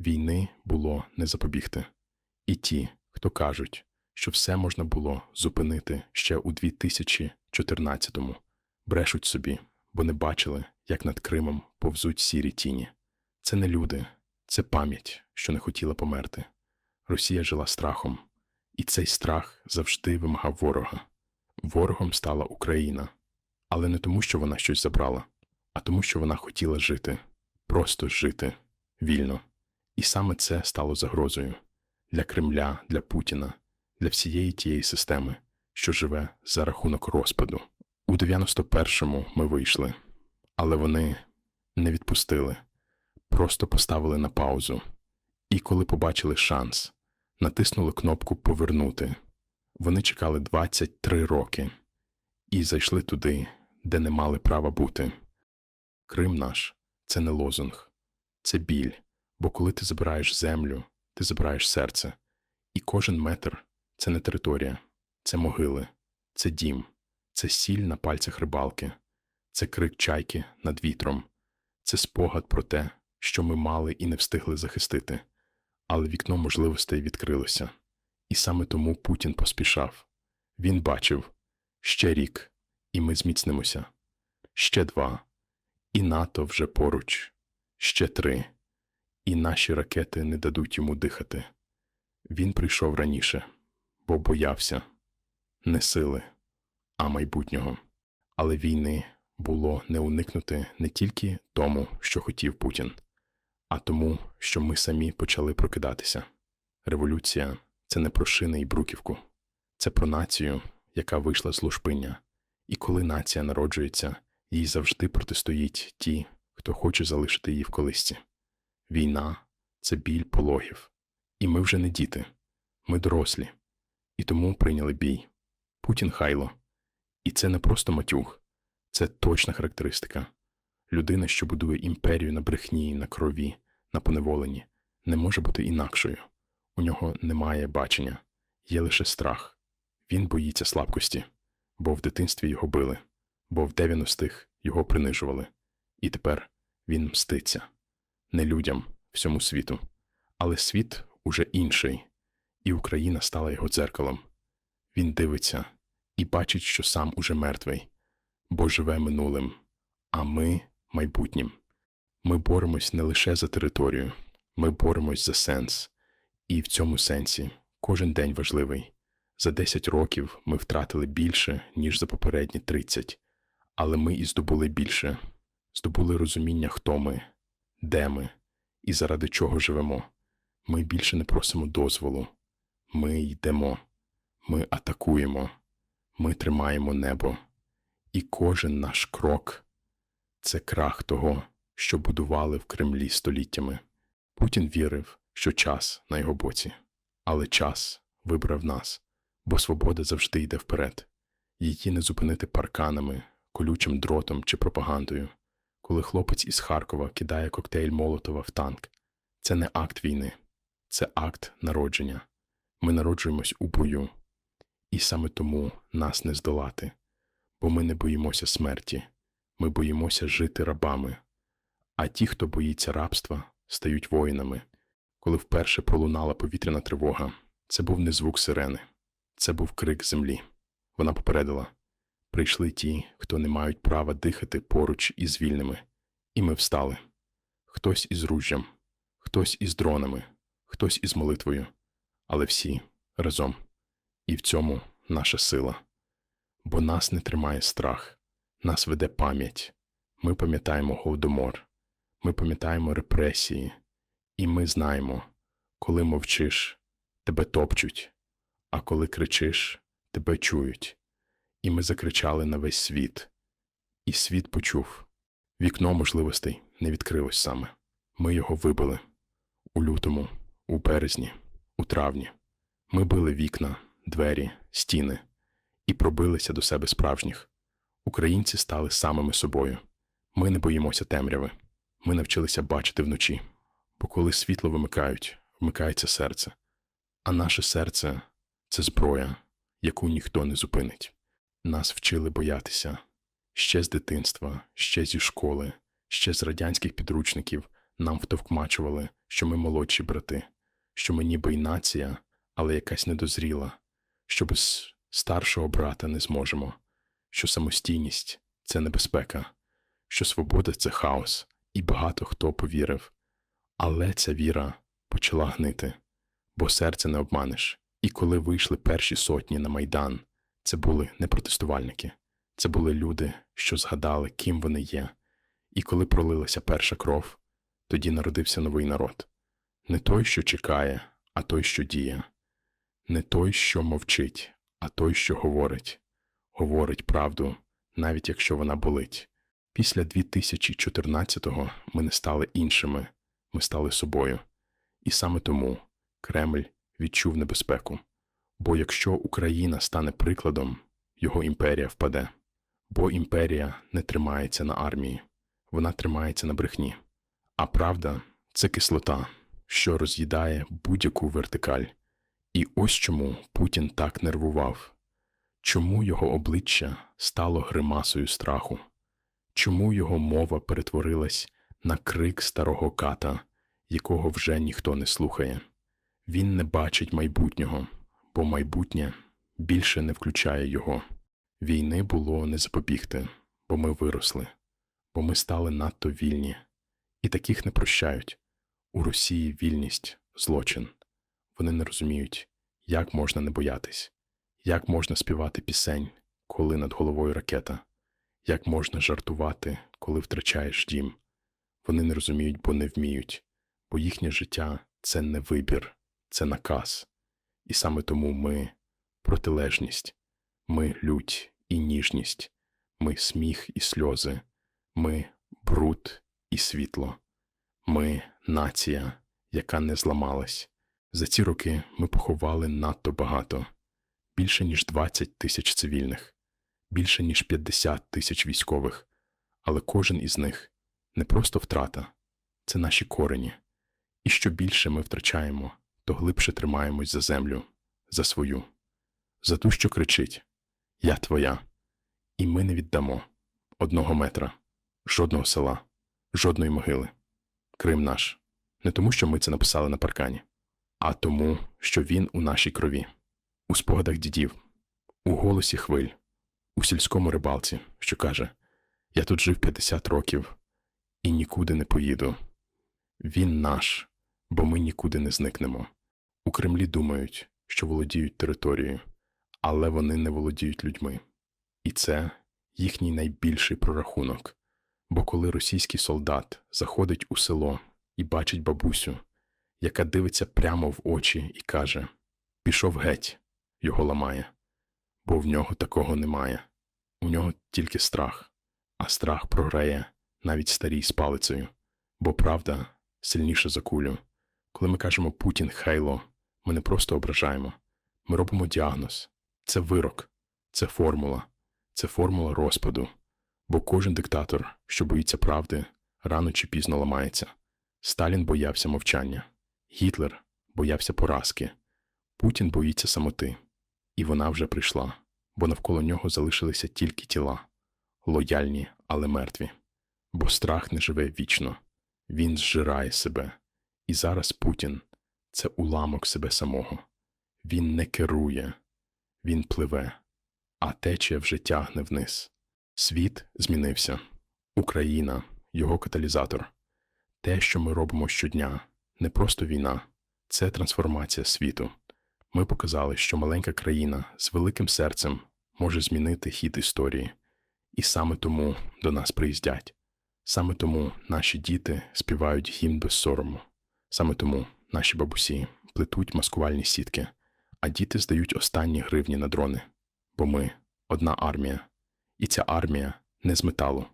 Війни було не запобігти. І ті, хто кажуть, що все можна було зупинити ще у 2014-му, брешуть собі, бо не бачили, як над Кримом повзуть сірі тіні. Це не люди, це пам'ять, що не хотіла померти. Росія жила страхом, і цей страх завжди вимагав ворога. Ворогом стала Україна, але не тому, що вона щось забрала, а тому, що вона хотіла жити, просто жити вільно. І саме це стало загрозою для Кремля, для Путіна, для всієї тієї системи, що живе за рахунок розпаду. У 91-му ми вийшли, але вони не відпустили, просто поставили на паузу. І коли побачили шанс, натиснули кнопку Повернути. Вони чекали 23 роки і зайшли туди, де не мали права бути. Крим наш це не лозунг, це біль. Бо коли ти забираєш землю, ти забираєш серце. І кожен метр це не територія, це могили, це дім, це сіль на пальцях рибалки, це крик чайки над вітром, це спогад про те, що ми мали і не встигли захистити. Але вікно можливостей відкрилося. І саме тому Путін поспішав. Він бачив ще рік, і ми зміцнимося, ще два, і НАТО вже поруч, ще три і наші ракети не дадуть йому дихати. Він прийшов раніше, бо боявся не сили, а майбутнього. Але війни було не уникнути не тільки тому, що хотів Путін, а тому, що ми самі почали прокидатися. Революція це не про шини і бруківку, це про націю, яка вийшла з лушпиння. І коли нація народжується, їй завжди протистоїть ті, хто хоче залишити її в колисці. Війна це біль пологів. І ми вже не діти, ми дорослі. І тому прийняли бій. Путін хайло. І це не просто матюг, це точна характеристика. Людина, що будує імперію на брехні, на крові, на поневоленні, не може бути інакшою. У нього немає бачення, є лише страх. Він боїться слабкості, бо в дитинстві його били, бо в 90-х його принижували. І тепер він мститься не людям, всьому світу. Але світ уже інший, і Україна стала його дзеркалом. Він дивиться і бачить, що сам уже мертвий, бо живе минулим, а ми майбутнім. Ми боремось не лише за територію, ми боремось за сенс. І в цьому сенсі кожен день важливий. За 10 років ми втратили більше, ніж за попередні 30. Але ми і здобули більше, здобули розуміння, хто ми, де ми і заради чого живемо. Ми більше не просимо дозволу. Ми йдемо, ми атакуємо, ми тримаємо небо. І кожен наш крок це крах того, що будували в Кремлі століттями. Путін вірив, що час на його боці, але час вибрав нас, бо свобода завжди йде вперед. Її не зупинити парканами, колючим дротом чи пропагандою коли хлопець із Харкова кидає коктейль Молотова в танк. Це не акт війни, це акт народження. Ми народжуємось у бою, і саме тому нас не здолати, бо ми не боїмося смерті, ми боїмося жити рабами. А ті, хто боїться рабства, стають воїнами. Коли вперше пролунала повітряна тривога, це був не звук сирени, це був крик землі. Вона попередила прийшли ті, хто не мають права дихати поруч із вільними, і ми встали. Хтось із ружжям, хтось із дронами, хтось із молитвою, але всі разом. І в цьому наша сила. Бо нас не тримає страх, нас веде пам'ять. Ми пам'ятаємо голодомор, ми пам'ятаємо репресії, і ми знаємо, коли мовчиш, тебе топчуть, а коли кричиш, тебе чують і ми закричали на весь світ. І світ почув. Вікно можливостей не відкрилось саме. Ми його вибили у лютому, у березні, у травні. Ми били вікна, двері, стіни і пробилися до себе справжніх. Українці стали самими собою. Ми не боїмося темряви. Ми навчилися бачити вночі. Бо коли світло вимикають, вмикається серце. А наше серце це зброя, яку ніхто не зупинить. Нас вчили боятися ще з дитинства, ще зі школи, ще з радянських підручників нам втовкмачували, що ми молодші брати, що ми ніби й нація, але якась недозріла, що без старшого брата не зможемо, що самостійність це небезпека, що свобода це хаос, і багато хто повірив. Але ця віра почала гнити, бо серце не обманеш. І коли вийшли перші сотні на майдан, це були не протестувальники, це були люди, що згадали, ким вони є. І коли пролилася перша кров, тоді народився новий народ. Не той, що чекає, а той, що діє, не той, що мовчить, а той, що говорить, говорить правду, навіть якщо вона болить. Після 2014-го ми не стали іншими, ми стали собою. І саме тому Кремль відчув небезпеку. Бо якщо Україна стане прикладом, його імперія впаде. Бо імперія не тримається на армії, вона тримається на брехні. А правда це кислота, що роз'їдає будь-яку вертикаль. І ось чому Путін так нервував. Чому його обличчя стало гримасою страху? Чому його мова перетворилась на крик старого ката, якого вже ніхто не слухає? Він не бачить майбутнього, бо майбутнє більше не включає його. Війни було не запобігти, бо ми виросли, бо ми стали надто вільні. І таких не прощають. У Росії вільність злочин. Вони не розуміють, як можна не боятись, як можна співати пісень, коли над головою ракета, як можна жартувати, коли втрачаєш дім. Вони не розуміють, бо не вміють, бо їхнє життя це не вибір, це наказ. І саме тому ми протилежність, ми лють і ніжність, ми сміх і сльози, ми бруд і світло, ми нація, яка не зламалась. За ці роки ми поховали надто багато. Більше ніж 20 тисяч цивільних, більше ніж 50 тисяч військових, але кожен із них не просто втрата, це наші корені. І що більше ми втрачаємо, то глибше тримаємось за землю, за свою, за ту, що кричить Я твоя. І ми не віддамо одного метра, жодного села, жодної могили. Крим наш. Не тому, що ми це написали на паркані, а тому, що він у нашій крові, у спогадах дідів, у голосі хвиль, у сільському рибалці, що каже: Я тут жив 50 років і нікуди не поїду. Він наш, бо ми нікуди не зникнемо. У Кремлі думають, що володіють територією, але вони не володіють людьми. І це їхній найбільший прорахунок. Бо коли російський солдат заходить у село і бачить бабусю, яка дивиться прямо в очі і каже Пішов геть, його ламає, бо в нього такого немає. У нього тільки страх, а страх програє навіть старій з палицею, бо правда сильніша за кулю. Коли ми кажемо Путін хейло, ми не просто ображаємо, ми робимо діагноз. Це вирок, це формула, це формула розпаду. Бо кожен диктатор, що боїться правди, рано чи пізно ламається. Сталін боявся мовчання, Гітлер боявся поразки, Путін боїться самоти. І вона вже прийшла, бо навколо нього залишилися тільки тіла, лояльні, але мертві. Бо страх не живе вічно, він зжирає себе. І зараз Путін це уламок себе самого. Він не керує, він пливе, а течія вже тягне вниз. Світ змінився. Україна, його каталізатор. Те, що ми робимо щодня, не просто війна, це трансформація світу. Ми показали, що маленька країна з великим серцем може змінити хід історії, і саме тому до нас приїздять. Саме тому наші діти співають гімн без сорому. Саме тому наші бабусі плетуть маскувальні сітки, а діти здають останні гривні на дрони. Бо ми одна армія, і ця армія не з металу,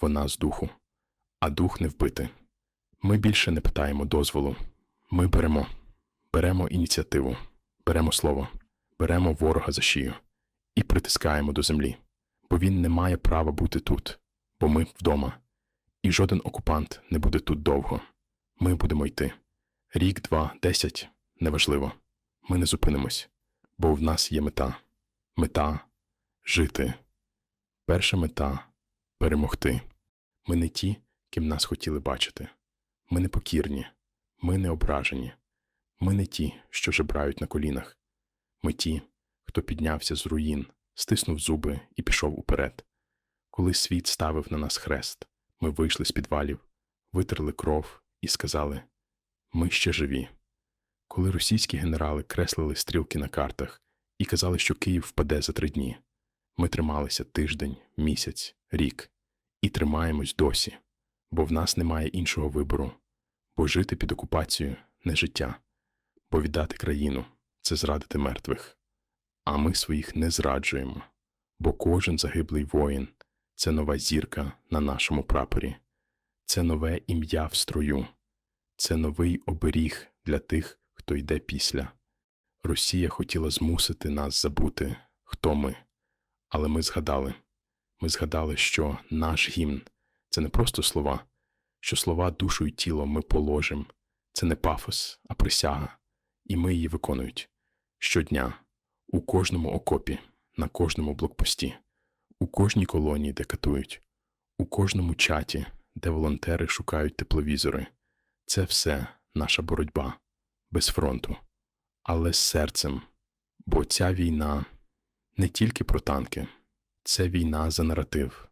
вона з духу, а дух не вбити. Ми більше не питаємо дозволу. Ми беремо, беремо ініціативу, беремо слово, беремо ворога за шию і притискаємо до землі, бо він не має права бути тут, бо ми вдома, і жоден окупант не буде тут довго. Ми будемо йти. Рік, два, десять неважливо. Ми не зупинимось, бо в нас є мета. Мета жити. Перша мета перемогти. Ми не ті, ким нас хотіли бачити. Ми не покірні, Ми не ображені. Ми не ті, що жебрають на колінах. Ми ті, хто піднявся з руїн, стиснув зуби і пішов уперед. Коли світ ставив на нас хрест, ми вийшли з підвалів, витерли кров і сказали: Ми ще живі. Коли російські генерали креслили стрілки на картах і казали, що Київ впаде за три дні, ми трималися тиждень, місяць, рік і тримаємось досі, бо в нас немає іншого вибору, бо жити під окупацією не життя, бо віддати країну це зрадити мертвих. А ми своїх не зраджуємо, бо кожен загиблий воїн це нова зірка на нашому прапорі, це нове ім'я в строю, це новий оберіг для тих, хто йде після. Росія хотіла змусити нас забути, хто ми. Але ми згадали. Ми згадали, що наш гімн це не просто слова, що слова душу і тіло ми положим. Це не пафос, а присяга, і ми її виконують щодня, у кожному окопі, на кожному блокпості, у кожній колонії, де катують, у кожному чаті, де волонтери шукають тепловізори. Це все наша боротьба без фронту, але з серцем, бо ця війна не тільки про танки, це війна за наратив,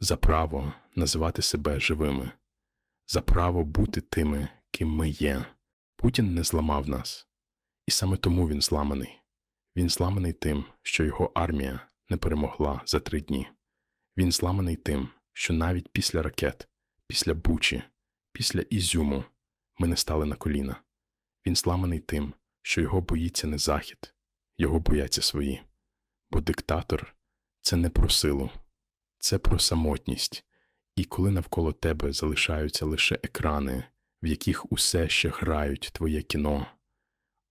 за право називати себе живими, за право бути тими, ким ми є. Путін не зламав нас, і саме тому він зламаний. Він зламаний тим, що його армія не перемогла за три дні. Він зламаний тим, що навіть після ракет, після Бучі, після Ізюму ми не стали на коліна. Він зламаний тим, що його боїться не захід, його бояться свої. Бо диктатор це не про силу, це про самотність. І коли навколо тебе залишаються лише екрани, в яких усе ще грають твоє кіно,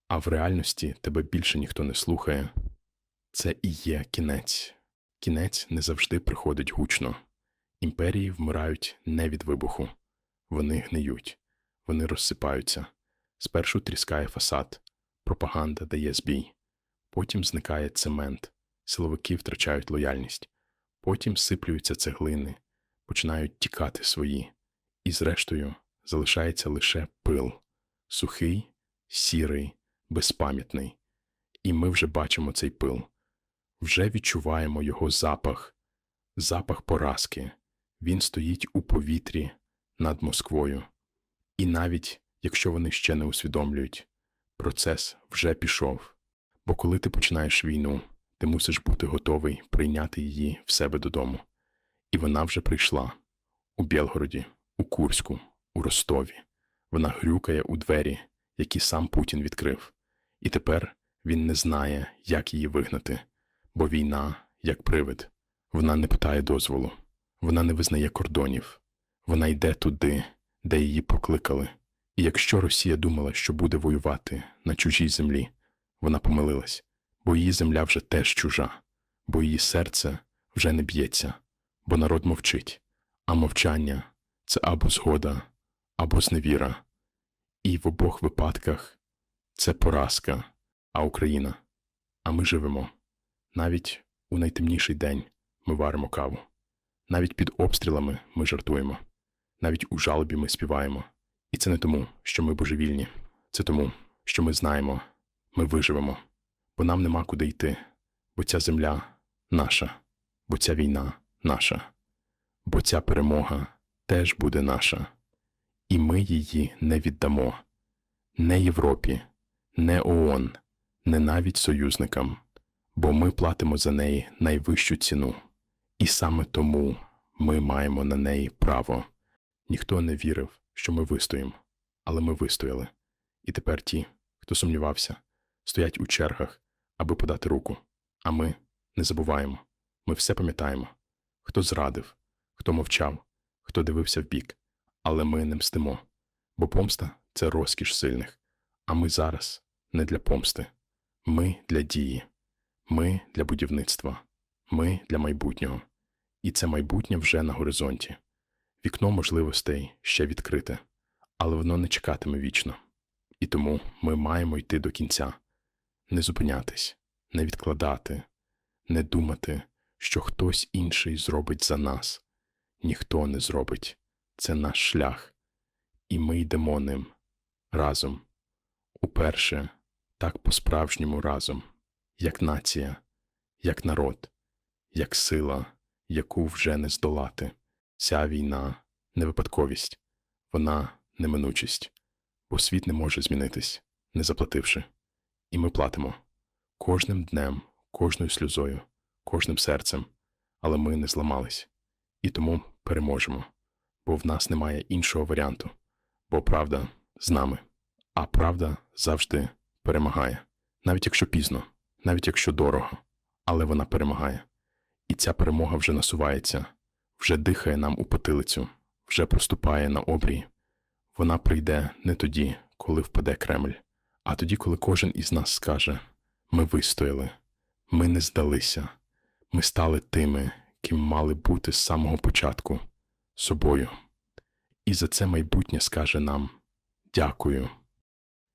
а в реальності тебе більше ніхто не слухає, це і є кінець. Кінець не завжди приходить гучно. Імперії вмирають не від вибуху, вони гниють, вони розсипаються. Спершу тріскає фасад, пропаганда дає збій, потім зникає цемент, силовики втрачають лояльність, потім сиплюються цеглини, починають тікати свої, і зрештою залишається лише пил. Сухий, сірий, безпам'ятний. І ми вже бачимо цей пил, вже відчуваємо його запах, запах поразки. Він стоїть у повітрі над Москвою. І навіть якщо вони ще не усвідомлюють, процес вже пішов. Бо коли ти починаєш війну, ти мусиш бути готовий прийняти її в себе додому. І вона вже прийшла у Білгороді, у Курську, у Ростові. Вона грюкає у двері, які сам Путін відкрив. І тепер він не знає, як її вигнати, бо війна, як привид, вона не питає дозволу, вона не визнає кордонів, вона йде туди, де її покликали. І якщо Росія думала, що буде воювати на чужій землі, вона помилилась, бо її земля вже теж чужа, бо її серце вже не б'ється, бо народ мовчить, а мовчання це або згода, або зневіра. І в обох випадках це поразка, а Україна. А ми живемо. Навіть у найтемніший день ми варимо каву, навіть під обстрілами ми жартуємо, навіть у жалобі ми співаємо. І це не тому, що ми божевільні, це тому, що ми знаємо, ми виживемо, бо нам нема куди йти, бо ця земля наша, бо ця війна наша, бо ця перемога теж буде наша, і ми її не віддамо. Не Європі, не ООН, не навіть союзникам, бо ми платимо за неї найвищу ціну, і саме тому ми маємо на неї право. Ніхто не вірив, що ми вистоїмо, але ми вистояли. І тепер ті, хто сумнівався, стоять у чергах, аби подати руку. А ми не забуваємо. Ми все пам'ятаємо, хто зрадив, хто мовчав, хто дивився вбік. Але ми не мстимо, бо помста це розкіш сильних. А ми зараз не для помсти. Ми для дії, ми для будівництва, ми для майбутнього. І це майбутнє вже на горизонті. Вікно можливостей ще відкрите, але воно не чекатиме вічно. І тому ми маємо йти до кінця, не зупинятись, не відкладати, не думати, що хтось інший зробить за нас. Ніхто не зробить. Це наш шлях, і ми йдемо ним разом, уперше так по-справжньому разом, як нація, як народ, як сила, яку вже не здолати. Ця війна не випадковість, вона неминучість, бо світ не може змінитись, не заплативши. І ми платимо кожним днем, кожною сльозою, кожним серцем, але ми не зламались. І тому переможемо, бо в нас немає іншого варіанту, бо правда з нами, а правда завжди перемагає, навіть якщо пізно, навіть якщо дорого, але вона перемагає. І ця перемога вже насувається, вже дихає нам у потилицю, вже проступає на обрій. Вона прийде не тоді, коли впаде Кремль, а тоді, коли кожен із нас скаже: ми вистояли, ми не здалися, ми стали тими, ким мали бути з самого початку собою. І за це майбутнє скаже нам дякую.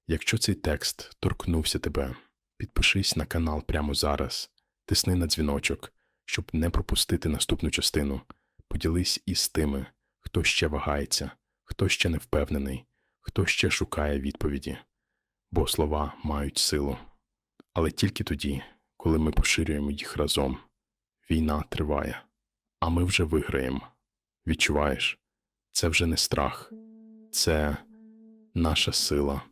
Якщо цей текст торкнувся тебе, підпишись на канал прямо зараз, тисни на дзвіночок, щоб не пропустити наступну частину. Поділись із тими, хто ще вагається, хто ще не впевнений, хто ще шукає відповіді. Бо слова мають силу. Але тільки тоді, коли ми поширюємо їх разом. Війна триває, а ми вже виграємо. Відчуваєш? Це вже не страх, це наша сила.